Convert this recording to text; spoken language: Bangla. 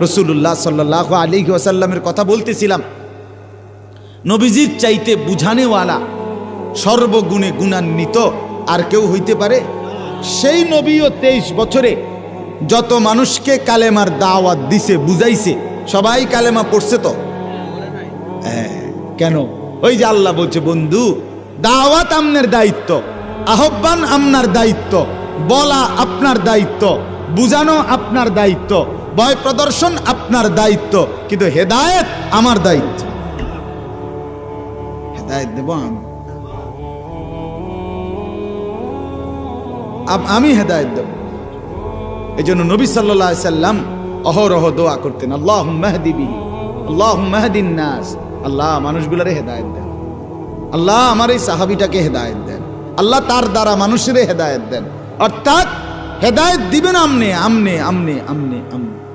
রসুল্লাহ সাল্লাহ আলী ওয়াসাল্লামের কথা বলতেছিলাম। নবীজির চাইতে বুঝানেওয়ালা সর্বগুণে গুণান্বিত আর কেউ হইতে পারে? সেই নবীও তেইশ বছরে যত মানুষকে কালেমার দাওয়াত দিছে বুঝাইছে সবাই কালেমা পড়ছে তো? হ্যাঁ, কেন? ওই যে আল্লাহ বলছে বন্ধু দাওয়াত আপনার দায়িত্ব আহ্বান আপনার দায়িত্ব বলা আপনার দায়িত্ব বুঝানো আপনার দায়িত্ব ভয় প্রদর্শন আপনার দায়িত্ব কিন্তু হেদায়েত আমার দায়িত্ব। হেদায়েত দেব আমি। আমি হেদায়েত দেব। এই জন্য নবী সাল্লাহ সাল্লাম অহরহ দোয়া করতেন আল্লাহ মেহদিবি আল্লাহ মেহদিন নাস। আল্লাহ মানুষগুলারে হেদায়েত দেন। আল্লাহ আমার এই সাহাবিটাকে হেদায়ত দেন। আল্লাহ তার দ্বারা মানুষের হেদায়ত দেন। অর্থাৎ হেদায়েত দিবেন আমনে আমনে আমনে আমনে আমনে।